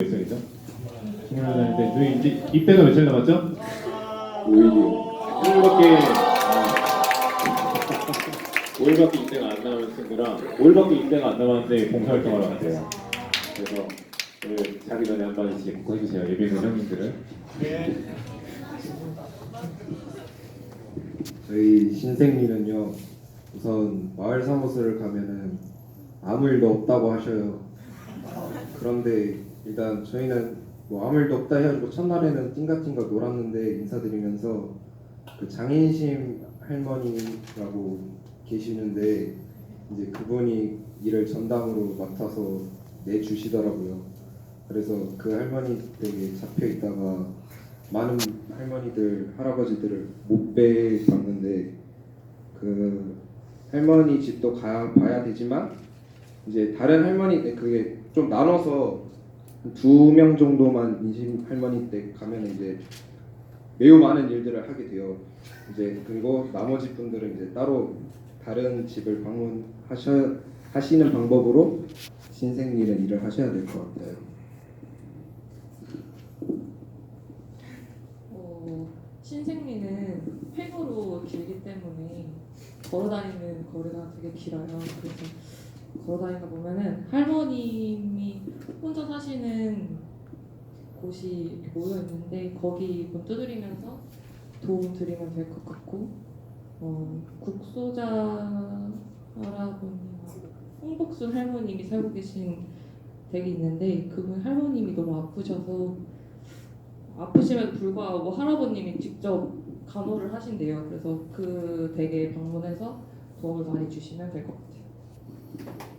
몇 살이죠? 스물 살인데 저희 이제 입대가 며칠 남았죠? 5일이요. 5일밖에 5일밖에 입대가 안 남은 친구랑 5일밖에 입대가 안 남았는데 봉사활동하러 간대요. 그래서 오늘 자기 전에 한 마디씩 해주세요. 예비 있는 형님들은. 저희 신생리는요. 우선 마을 사무소를 가면은 아무 일도 없다고 하셔요. 그런데 일단 저희는 뭐 아무 일도 없다 해가지고 첫날에는 띵가띵가 놀았는데 인사드리면서 그 장인심 할머니라고 계시는데 이제 그분이 일을 전담으로 맡아서 내주시더라고요. 그래서 그 할머니 댁에 잡혀 있다가 많은 할머니들 할아버지들을 못 뵈봤는데 그 할머니 집도 가 봐야 되지만 이제 다른 할머니 댁 그게 좀 나눠서 두 명 정도만 인심 할머니 댁 가면 이제 매우 많은 일들을 하게 돼요. 이제 그리고 나머지 분들은 이제 따로 다른 집을 방문하셔 하시는 방법으로 신생일은 일을 하셔야 될 것 같아요. 어, 신생리는 횡으로 길기 때문에 걸어다니는 거리가 되게 길어요. 그래서 걸어다니다 보면은 할머님이 혼자 사시는 곳이 모여 있는데 거기 문 두드리면서 도움 드리면 될 것 같고 어, 국소자 할아버님, 홍복순 할머님이 살고 계신 댁이 있는데 그분 할머님이 너무 아프셔서 아프심에도 불구하고 할아버님이 직접 간호를 하신대요. 그래서 그 댁에 방문해서 도움을 많이 주시면 될 것 같아요. Thank you.